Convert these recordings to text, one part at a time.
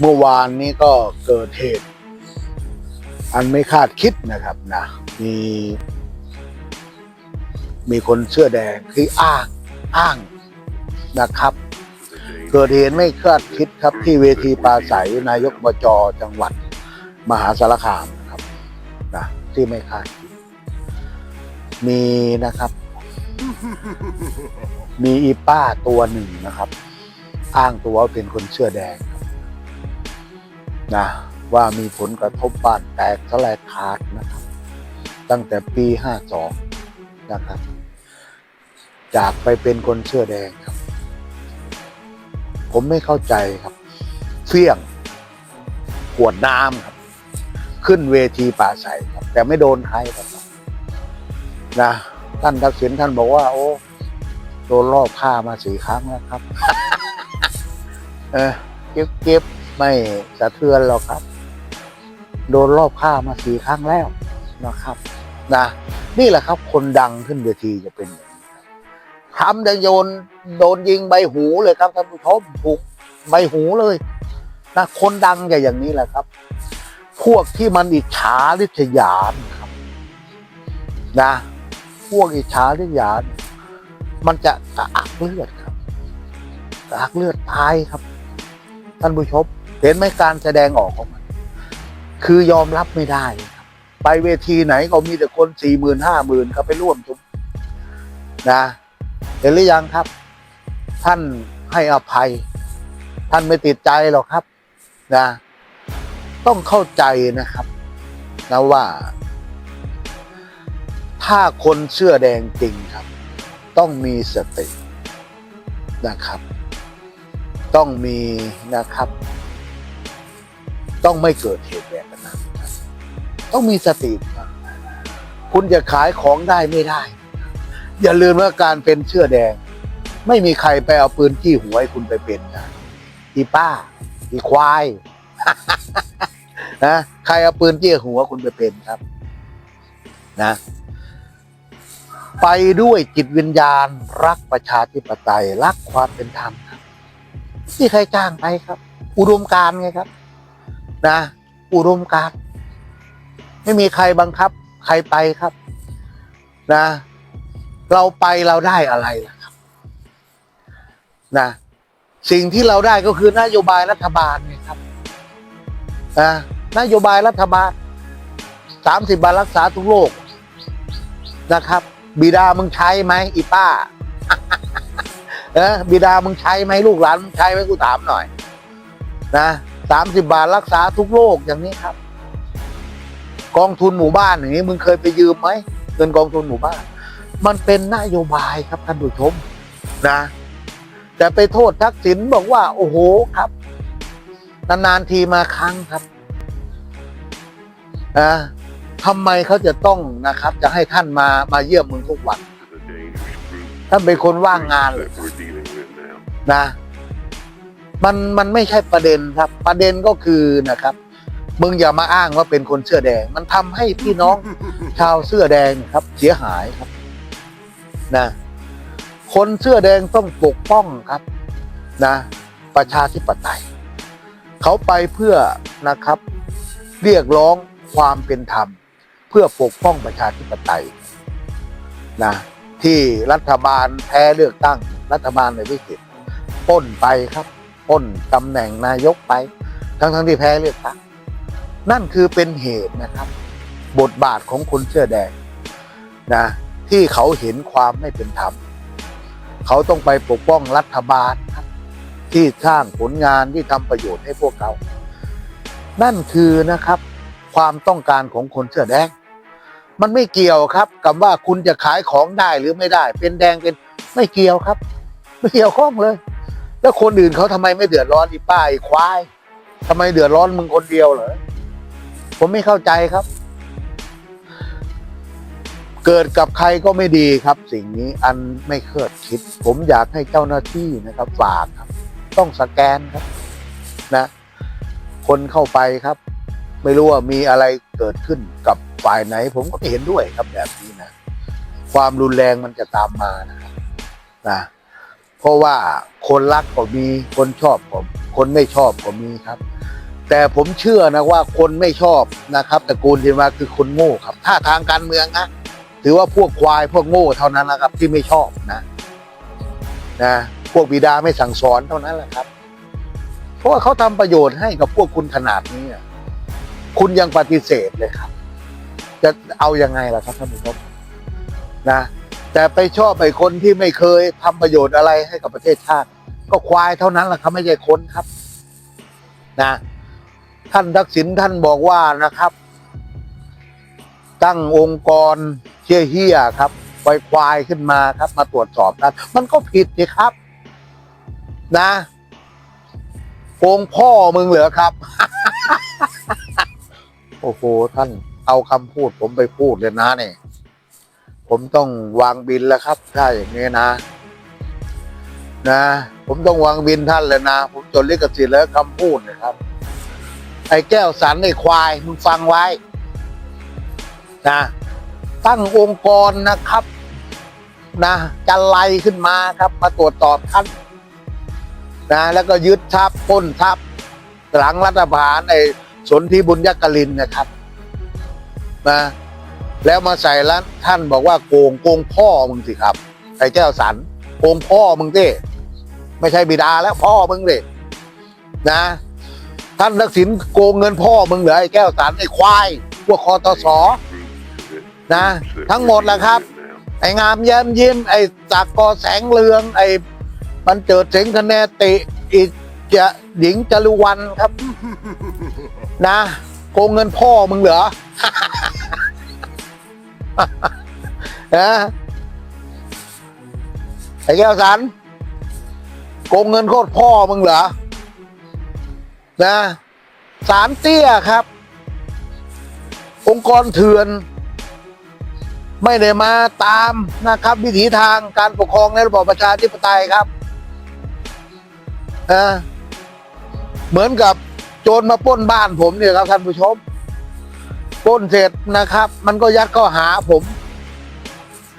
เมื่อวานนี้ก็เกิดเหตุ อันไม่คาดคิดนะครับนะมีมีคนเสื้อแดงที่อ้างอ้างนะครับ เกิดเหตุไม่คาดคิดครับที่เวทีปราศัยนายกบจจังหวัด มหาสารคามนะครับนะที่ไม่คาดคิด มีนะครับ มีอีป้าตัวหนึ่งนะครับ อ้างตัวเป็นคนเสื้อแดง นะว่ามีผลกระทบบ้านแตกสลายขาดนะครับ ตั้งแต่ปีห้าสองนะครับ จากไปเป็นคนเสื้อแดงครับ ผมไม่เข้าใจครับ เฟี้ยงขวดน้ำครับ ขึ้นเวทีป่าใสครับ แต่ไม่โดนใครครับนะท่านทักษิณท่านบอกว่า โอ้โดนรอบฆ่ามาสี่ครั้งแล้วครับ เออเก็บเก็บ ไม่สะเทือนหรอกครับ โดนรอบฆ่ามาสี่ครั้งแล้วนะครับนะนี่แหละครับ คนดังขึ้นเวทีจะเป็นอย่างนี้ครับทำจะโยนโดนยิงใบหูเลยครับท่านผู้ชมถูกใบหูเลยนะคนดังจะอย่างนี้แหละครับ พวกที่มันอิจฉาริษยาครับนะพวกอิจฉาริษยามันจะกระอักเลือดครับกระอักเลือดตายครับ ท่านผู้ชม เห็นไหมการแสดงออกของมัน คือยอมรับไม่ได้ครับไปเวทีไหนก็มีแต่คนสี่หมื่นห้าหมื่นเขาไปร่วมชุมนะเห็นหรือยังครับ ท่านให้อภัย ท่านไม่ติดใจหรอกครับนะต้องเข้าใจนะครับนะว่า ถ้าคนเสื้อแดงจริงครับ ต้องมีสตินะครับ ต้องมีนะครับ ต้องไม่เกิดเหตุแบบนั้น ต้องมีสติครับ คุณจะขายของได้ไม่ได้ อย่าลืมว่าการเป็นเสื้อแดง ไม่มีใครไปเอาปืนจี้หัวให้คุณไปเป็นนะอีป้า อีควายนะใครเอาปืนจี้หัวคุณไปเป็นครับ นะ ไปด้วยจิตวิญญาณ รักประชาธิปไตย รักความเป็นธรรมครับที่ใครจ้างไปครับ อุดมการณ์ไงครับ นะอุดมการไม่มีใครบังคับ ใครไปครับ นะ เราไปเราได้อะไรล่ะครับ นะ สิ่งที่เราได้ก็คือนโยบายรัฐบาลไงครับนะนโยบายรัฐบาลสามสิบบาทรักษาทุกโรคนะครับ บิดามึงใช้ไหมอีป้าเออบิดามึงใช้ไหมลูกหลานมึงใช้ไหมกูถามหน่อย นะ สามสิบบาทรักษาทุกโรคอย่างนี้ครับ กองทุนหมู่บ้านอย่างนี้ มึงเคยไปยืมไหมเงินกองทุนหมู่บ้าน มันเป็นนโยบายครับท่านผู้ชมนะแต่ไปโทษทักษิณบอกว่า โอ้โหครับนานๆทีมาครั้งครับนะทำไมเขาจะต้องนะครับ จะให้ท่านมามาเยี่ยมมึงทุกวัน ท่านเป็นคนว่างงานเหรอนะ มันมันไม่ใช่ประเด็นครับ ประเด็นก็คือนะครับมึงอย่ามาอ้างว่าเป็นคนเสื้อแดง มันทำให้พี่น้องชาวเสื้อแดงครับ เสียหายครับนะคนเสื้อแดงต้องปกป้องครับนะประชาธิปไตย เขาไปเพื่อนะครับ เรียกร้องความเป็นธรรม เพื่อปกป้องประชาธิปไตยนะที่รัฐบาลแพ้เลือกตั้ง รัฐบาลในวิกฤตปล้นไปครับ ป้นตำแหน่งนายกไป ทั้งทั้งที่แพ้เลือกตั้งนั่นคือเป็นเหตุนะครับ บทบาทของคนเสื้อแดงนะที่เขาเห็นความไม่เป็นธรรม เขาต้องไปปกป้องรัฐบาลที่สร้างผลงานที่ทำประโยชน์ให้พวกเขา นั่นคือนะครับ ความต้องการของคนเสื้อแดง มันไม่เกี่ยวครับกับว่าคุณจะขายของได้หรือไม่ได้ เป็นแดงเป็นไม่เกี่ยวครับ ไม่เกี่ยวข้องเลย แล้วคนอื่นเขาทำไมไม่เดือดร้อนอีป้าอ้ควายทำไมเดือดร้อนมึงคนเดียวเหรอผมไม่เข้าใจครับ เกิดกับใครก็ไม่ดีครับ สิ่งนี้อันไม่เคยคิด ผมอยากให้เจ้าหน้าที่นะครับฝากครับ ต้องสแกนครับ นะ คนเข้าไปครับ ไม่รู้ว่ามีอะไรเกิดขึ้นกับฝ่ายไหน ผมก็ไม่เห็นด้วยครับแบบนี้นะ ความรุนแรงมันจะตามมานะครับนะ เพราะว่าคนรักก็มีคนชอบก็คนไม่ชอบก็มีครับ แต่ผมเชื่อนะว่าคนไม่ชอบนะครับตระกูลที่มาคือคนโง่ครับ ถ้าทางการเมืองนะถือว่าพวกควายพวกโง่เท่านั้นนะครับ ที่ไม่ชอบนะนะพวกบิดาไม่สั่งสอนเท่านั้นแหละครับ เพราะว่าเขาทำประโยชน์ให้กับพวกคุณขนาดนี้คุณยังปฏิเสธเลยครับ จะเอายังไงล่ะครับท่านผู้ชมนะ แต่ไปชอบไอ้คนที่ไม่เคยทำประโยชน์อะไรให้กับประเทศชาติ ก็ควายเท่านั้นแหละครับไม่ใช่คนครับนะท่านทักษิณท่านบอกว่านะครับ ตั้งองค์กรเชี่ยเฮียๆครับปล่อยควายขึ้นมาครับ มาตรวจสอบนั้นมันก็ผิดสิครับ นะโกงพ่อมึงเหรอครับ โอ้โหท่านเอาคำพูดผมไปพูดเลยนะเนี่ย ผมต้องวางบินแล้วครับ ถ้าอย่างนี้นะ นะ ผมต้องวางบินท่านเลยนะ ผมจดลิขสิทธิ์แล้วคำพูดนะครับ ไอ้แก้วสันไอ้ควายมึงฟังไว้ นะ ตั้งองค์กรนะครับ นะจะไล่ขึ้นมาครับ มาตรวจสอบท่านนะแล้วก็ยึดทรัพย์ปล้นทรัพย์หลังรัฐประหารไอ้สนธิบุญยกลินนะครับ นะ แล้วมาใส่แล้วท่านบอกว่าโกงโกงพ่อมึงสิครับไอ้แก้วสันโกงพ่อมึงสิไม่ใช่บิดาแล้วพ่อมึงเลยนะ ท่านทักษิณโกงเงินพ่อมึงเหรอไอ้แก้วสันไอ้ควายพวกคอตสอนะ ทั้งหมดแหละครับ ไอ้งามแย้มยิ้มไอ้จักกอแสงเรือง ไอ้มันเจิดเสงคะแนนติอีกจะหญิงจรุวันครับ นะ โกงเงินพ่อมึงเหรอ นะไอ้แก้วสันโกงเงินโคตรพ่อมึงเหรอ นะสารเตี้ยครับ องค์กรเถื่อน ไม่ได้มาตามนะครับ วิถีทางการปกครองในระบอบประชาธิปไตยครับนะเหมือนกับโจรมาปล้นบ้านผมเนี่ยครับท่านผู้ชม ปล้นเสร็จนะครับ มันก็ยัดข้อหาผม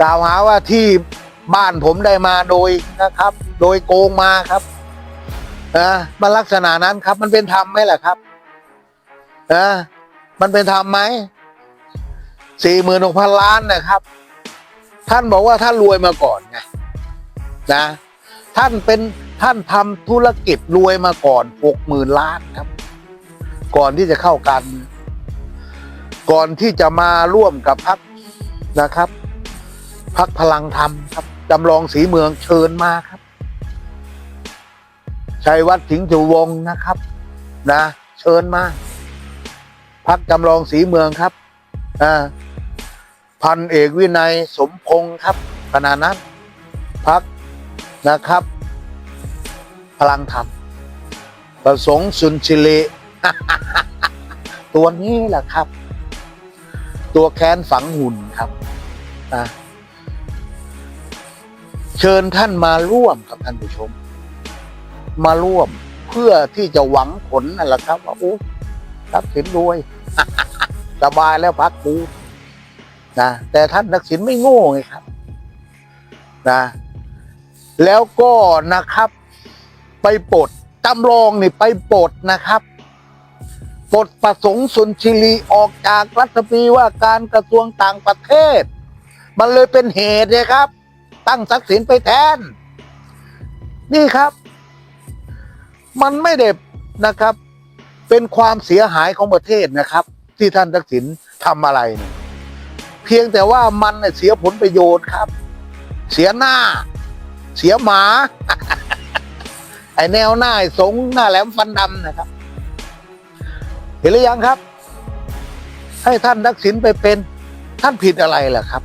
กล่าวหาว่าที่บ้านผมได้มาโดยนะครับ โดยโกงมาครับนะมันลักษณะนั้นครับ มันเป็นธรรมไหมล่ะครับนะมันเป็นธรรมไหมสี่หมื่นหกพันล้านนะครับ ท่านบอกว่าท่านรวยมาก่อนไงนะ ท่านเป็นท่านทำธุรกิจรวยมาก่อนหกหมื่นล้านครับ ก่อนที่จะเข้าการเมือง ก่อนที่จะมาร่วมกับพักนะครับพักพลังธรรมครับจำลองสีเมืองเชิญมาครับชัยวัฒน์ถิงจูวงนะครับ นะ เชิญมาพักจำลองสีเมืองครับอ่าพันเอกวินัยสมพงศ์ครับขณะนั้นพักนะครับ พลังธรรมประสงค์สุนชิเลตัวนี้แหละครับ ตัวแค้นฝังหุ่นครับนะเชิญท่านมาร่วมกับท่านผู้ชม มาร่วมเพื่อที่จะหวังผลนั่นแหละครับ ว่าโอ้ทักษิณรวย สบายแล้วพักกูนะแต่ท่านทักษิณไม่โง่ไงครับนะแล้วก็นะครับ ไปปลดจำลองนี่ไปปลดนะครับ ปลดประสงค์สุนชิรีออกจากรัฐปีว่าการกระทรวงต่างประเทศ มันเลยเป็นเหตุเลยครับ ตั้งทักษิณไปแทน นี่ครับ มันไม่ได้นะครับ เป็นความเสียหายของประเทศนะครับ ที่ท่านทักษิณทำอะไรเนี่ยเพียงแต่ว่ามันเนี่ยเสียผลประโยชน์ครับ เสียหน้า เสียหมา ไอแนวหน้าไอสงหน้าแหลมฟันดำนะครับ เห็นหรือยังครับ ให้ท่านทักษิณไปเป็น ท่านผิดอะไรล่ะครับ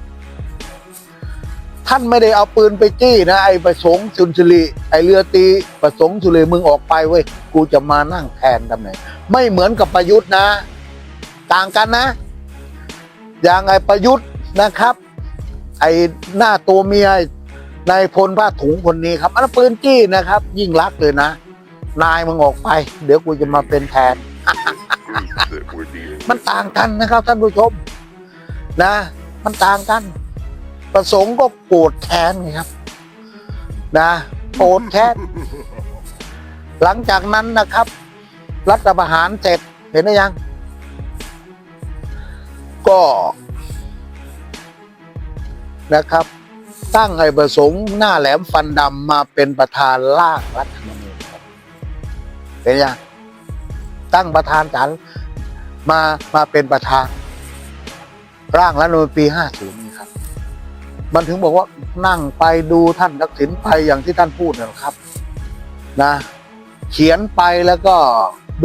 ท่านไม่ได้เอาปืนไปจี้นะ ไอ้ประสงค์สุนทรีไอ้เรือตีประสงค์สุรีมึงออกไปเว้ยกูจะมานั่งแทนตำแหน่งไม่เหมือนกับประยุทธ์นะ ต่างกันนะ อย่างไอ้ประยุทธ์นะครับ ไอ้หน้าตัวเมียนายพลผ้าถุงคนนี้ครับอันปืนจี้นะครับ ยิ่งรักเลยนะ นายมึงออกไป เดี๋ยวกูจะมาเป็นแทน มันต่างกันนะครับท่านผู้ชม นะ มันต่างกัน ประสงค์ก็โกรธแค้นไงครับ นะโกรธแค้นหลังจากนั้นนะครับ รัฐประหารเสร็จเห็นหรือยัง ก็นะครับ ตั้งไอ้ประสงค์หน้าแหลมฟันดำมาเป็นประธานร่างรัฐธรรมนูญเห็นยัง ตั้งประธานศาลมามาเป็นประธาน ร่างรัฐธรรมนูญปี 50 นี่ครับ มันถึงบอกว่านั่งไปดูท่านทักษิณไปอย่างที่ท่านพูดนั่นแหละครับนะ เขียนไปแล้วก็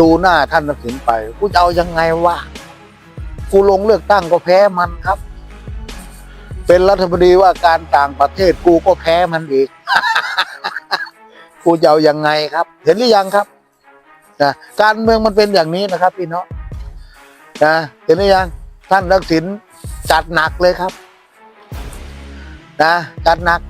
ดูหน้าท่านทักษิณไปกูจะเอายังไงวะกูลงเลือกตั้งก็แพ้มันครับ เป็นรัฐมนตรีว่าการต่างประเทศกูก็แพ้มันอีกกูจะเอายังไงครับ เห็นหรือยังครับ นะการเมืองมันเป็นอย่างนี้นะครับ พี่เนาะนะเห็นหรือยังท่านรักษิณจัดหนักเลยครับ นะจัดหนัก